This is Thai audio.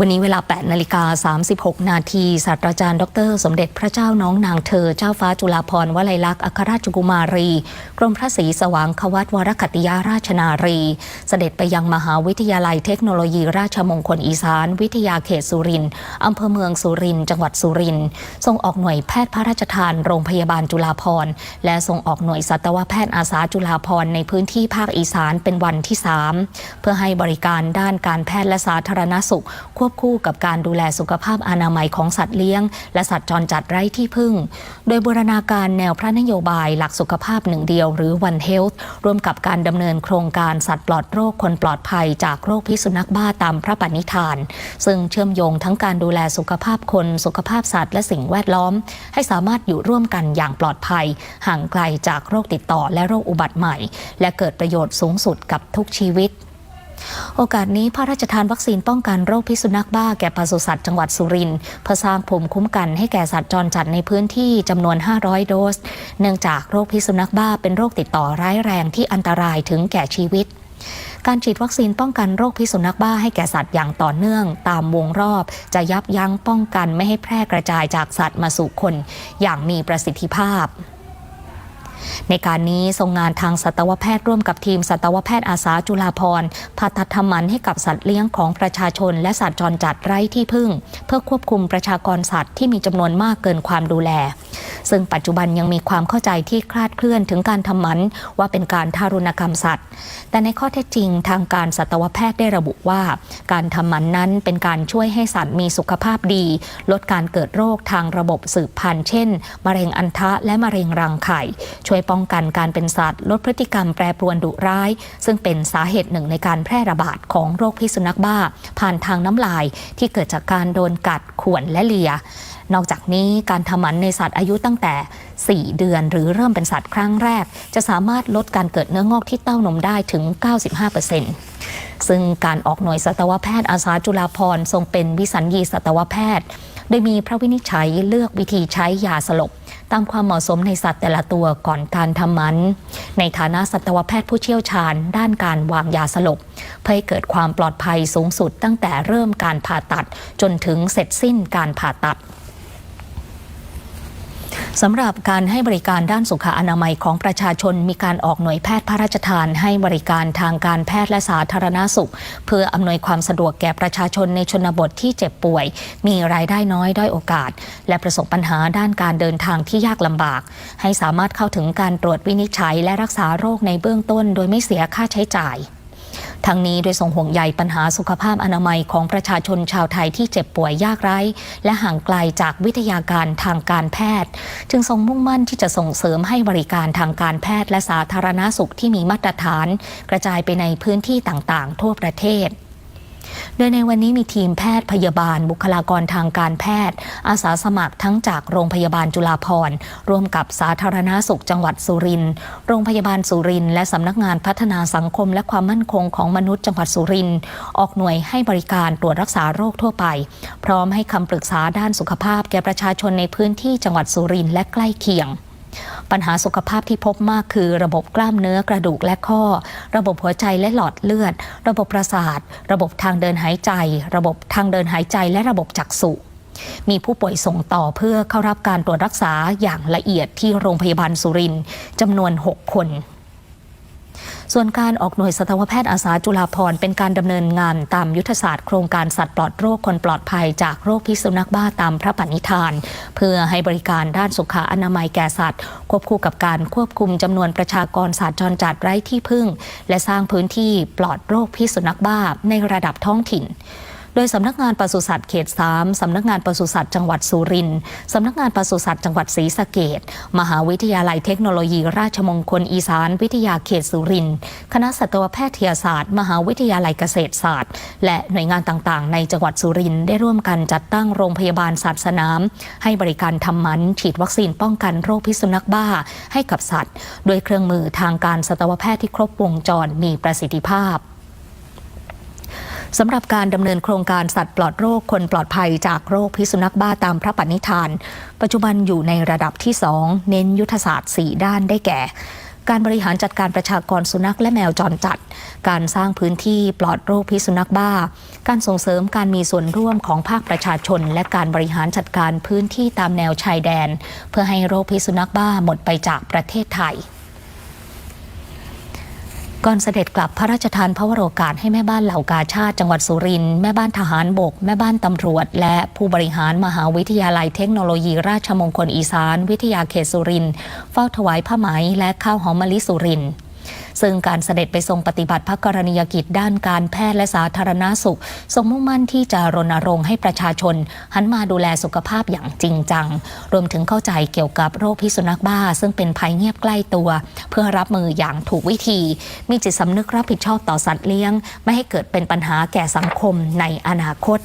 วันนี้เวลา 8 นาฬิกา 36 นาทีศาสตราจารย์ ดร สมเด็จพระเจ้าน้องนางเธอ เจ้าฟ้าจุฬาภรณ์วลัยลักษณ์อัครราชกุมารี กรมพระศรีสว่างควัตวรคัตติยาราชนารี เสด็จไปยังมหาวิทยาลัยเทคโนโลยีราชมงคลอีสาน วิทยาเขตสุรินทร์อำเภอเมืองสุรินทร์จังหวัดสุรินทร์ทรงออกหน่วยแพทย์พระราชทานโรงพยาบาลจุฬาภรณ์และทรงออกหน่วยสัตวแพทย์อาสาจุฬาภรณ์ในพื้นที่ภาคอีสานเป็นวันที่ 3 เพื่อให้บริการด้านการแพทย์และสาธารณสุขควบคู่กับการดูแลสุขภาพอนามัยของสัตว์เลี้ยง และสัตว์จรจัดไร้ที่พึ่ง โดยบูรณาการแนวพระนโยบายหลักสุขภาพหนึ่งเดียวหรือ One Health ร่วมกับการดำเนินโครงการสัตว์ปลอดโรคคนปลอดภัยจากโรคพิษสุนัขบ้าตามพระปณิธาน ซึ่งเชื่อมโยงทั้งการดูแลสุขภาพคน สุขภาพสัตว์และสิ่งแวดล้อม ให้สามารถอยู่ร่วมกันอย่างปลอดภัย ห่างไกลจากโรคติดต่อและโรคอุบัติใหม่ และเกิดประโยชน์สูงสุดกับทุกชีวิต โอกาสนี้พระราชทานวัคซีนป้องกันโรคพิษสุนัขบ้าแก่ปศุสัตว์จังหวัดสุรินทร์เพื่อสร้างภูมิคุ้มกันให้แก่สัตว์จรจัดในพื้นที่จำนวน 500 โดส เนื่องจากโรคพิษสุนัขบ้าเป็นโรคติดต่อร้ายแรงที่อันตรายถึงแก่ชีวิตการฉีดวัคซีนป้องกันโรคพิษสุนัขบ้าให้แก่สัตว์อย่างต่อเนื่อง ตามวงรอบ จะยับยั้งป้องกันไม่ให้แพร่กระจายจากสัตว์มาสู่คน อย่างมีประสิทธิภาพ ในการนี้ทรงงานทางสัตวแพทย์ร่วมกับทีมสัตวแพทย์อาสาจุฬาภรผ่าตัดทำมันให้กับสัตว์เลี้ยงของประชาชน และสัตว์จรจัดไร้ที่พึ่ง เพื่อควบคุมประชากรสัตว์ที่มีจำนวนมากเกินความดูแล ซึ่งปัจจุบันยังมีความเข้าใจที่คลาดเคลื่อนถึงการทำมันว่าเป็นการทารุณกรรมสัตว์ แต่ในข้อเท็จจริงทางการสัตวแพทย์ได้ระบุว่า การทำมันนั้นเป็นการช่วยให้สัตว์มีสุขภาพดี ลดการเกิดโรคทางระบบสืบพันธุ์เช่น มะเร็งอันทะและมะเร็งรังไข่ช่วยป้องกันการเป็นสัตว์ ลดพฤติกรรมแปรปรวนดุร้าย ซึ่งเป็นสาเหตุหนึ่งในการแพร่ระบาดของโรคพิษสุนัขบ้า ผ่านทางน้ำลายที่เกิดจากการโดนกัดข่วนและเลีย นอกจากนี้การทำหมันในสัตว์อายุตั้งแต่ 4 เดือน หรือเริ่มเป็นสัตว์ครั้งแรก จะสามารถลดการเกิดเนื้องอกที่เต้านมได้ถึง 95%ซึ่งการออกหน่วยสัตวแพทย์อาสาจุฬาภรทรงเป็นวิสัญญีสัตวแพทย์ โดยมีพระวินิจฉัยเลือกวิธีใช้ยาสลบ ตามความเหมาะสมในสัตว์แต่ละตัวก่อนการทำมัน ในฐานะสัตวแพทย์ผู้เชี่ยวชาญ ด้านการวางยาสลบ เพื่อให้เกิดความปลอดภัยสูงสุดตั้งแต่เริ่มการผ่าตัดจนถึงเสร็จสิ้นการผ่าตัด สำหรับการให้บริการด้านสุขอนามัยของประชาชน มีการออกหน่วยแพทย์พระราชทาน ให้บริการทางการแพทย์และสาธารณาสุข เพื่ออำนวยความสะดวกแก่ประชาชนในชนบทที่เจ็บป่วย มีรายได้น้อยด้อยโอกาส และประสบปัญหาด้านการเดินทางที่ยากลำบาก ให้สามารถเข้าถึงการตรวจวินิจฉัย และรักษาโรคในเบื้องต้น โดยไม่เสียค่าใช้จ่าย ทั้งนี้โดยทรงห่วงใยปัญหาสุขภาพอนามัยของประชาชนชาวไทยที่เจ็บป่วยยากไร้ และห่างไกลจากวิทยาการทางการแพทย์ จึงทรงมุ่งมั่นที่จะส่งเสริมให้บริการทางการแพทย์และสาธารณาสุขที่มีมาตรฐาน กระจายไปในพื้นที่ต่างๆ ทั่วประเทศ โดยในวันนี้มีทีมแพทย์พยาบาล บุคลากรทางการแพทย์ อาสาสมัครทั้งจากโรงพยาบาลจุฬาภรณ์ร่วมกับสาธารณาสุขจังหวัดสุรินทร์โรงพยาบาลสุรินทร์และสำนักงานพัฒนาสังคมและความมั่นคงของมนุษย์จังหวัดสุรินทร์ออกหน่วยให้บริการตรวจรักษาโรคทั่วไป พร้อมให้คำปรึกษาด้านสุขภาพแก่ประชาชนในพื้นที่จังหวัดสุรินทร์และใกล้เคียง ปัญหาสุขภาพที่พบมากคือ ระบบกล้ามเนื้อกระดูกและข้อ ระบบหัวใจและหลอดเลือด ระบบประสาท ระบบทางเดินหายใจ ระบบทางเดินหายใจและระบบจักษุมีผู้ป่วยส่งต่อเพื่อเข้ารับการตรวจรักษาอย่างละเอียดที่โรงพยาบาลสุรินทร์จำนวน 6 คน ส่วนการออกหน่วยสัตวแพทย์อาสาจุฬาภรณ์เป็นการดำเนินงานตามยุทธศาสตร์โครงการสัตว์ปลอดโรคคนปลอดภัยจากโรคพิษสุนัขบ้าตามพระปณิธาน เพื่อให้บริการด้านสุขอนามัยแก่สัตว์ ควบคู่กับการควบคุมจำนวนประชากรสัตว์จรจัดไร้ที่พึ่ง และสร้างพื้นที่ปลอดโรคพิษสุนัขบ้าในระดับท้องถิ่น โดยสำนักงานปศุสัตว์เขต 3 สำนักงานปศุสัตว์จังหวัดสุรินทร์สำนักงานปศุสัตว์จังหวัดศรีสะเกดมหาวิทยาลัยเทคโนโลยี ราชมงคลอีสาน วิทยาเขตสุรินทร์คณะสัตวแพทยศาสตร์ มหาวิทยาลัยเกษตรศาสตร์ และหน่วยงานต่างๆ ในจังหวัดสุรินทร์ได้ร่วมกันจัดตั้งโรงพยาบาลสัตว์สนาม ให้บริการทำหมันฉีดวัคซีนป้องกันโรคพิษสุนัขบ้าให้กับสัตว์ด้วยเครื่องมือทางการสัตวแพทย์ที่ครบวงจรมีประสิทธิภาพ สำหรับการดำเนินโครงการสัตว์ปลอดโรคคนปลอดภัยจากโรคพิษสุนัขบ้าตามพระปณิธาน ปัจจุบันอยู่ในระดับที่ 2 เน้นยุทธศาสตร์ 4 ด้านได้แก่การบริหารจัดการประชากรสุนัขและแมวจรจัด การสร้างพื้นที่ปลอดโรคพิษสุนัขบ้า การส่งเสริมการมีส่วนร่วมของภาคประชาชน และการบริหารจัดการพื้นที่ตามแนวชายแดน เพื่อให้โรคพิษสุนัขบ้าหมดไปจากประเทศไทย ก่อนเสด็จกลับพระราชทานพระวโรกาสให้แม่บ้านเหล่ากาชาติจังหวัดสุรินทร์แม่บ้านทหารบก แม่บ้านตำรวจ และผู้บริหารมหาวิทยาลัยเทคโนโลยี ราชมงคลอีสาน วิทยาเขตสุรินทร์เฝ้าถวายผ้าไหมและข้าวหอมมะลิสุรินทร์ ซึ่งการเสด็จไปทรงปฏิบัติพระกรณียกิจด้านการแพทย์และสาธารณาสุข ทรงมุ่งมั่นที่จะรณรงค์ให้ประชาชน หันมาดูแลสุขภาพอย่างจริงจัง รวมถึงเข้าใจเกี่ยวกับโรคพิษสุนัขบ้า ซึ่งเป็นภัยเงียบใกล้ตัว เพื่อรับมืออย่างถูกวิธี มีจิตสำนึกรับผิดชอบต่อสัตว์เลี้ยง ไม่ให้เกิดเป็นปัญหาแก่สังคมในอนาคต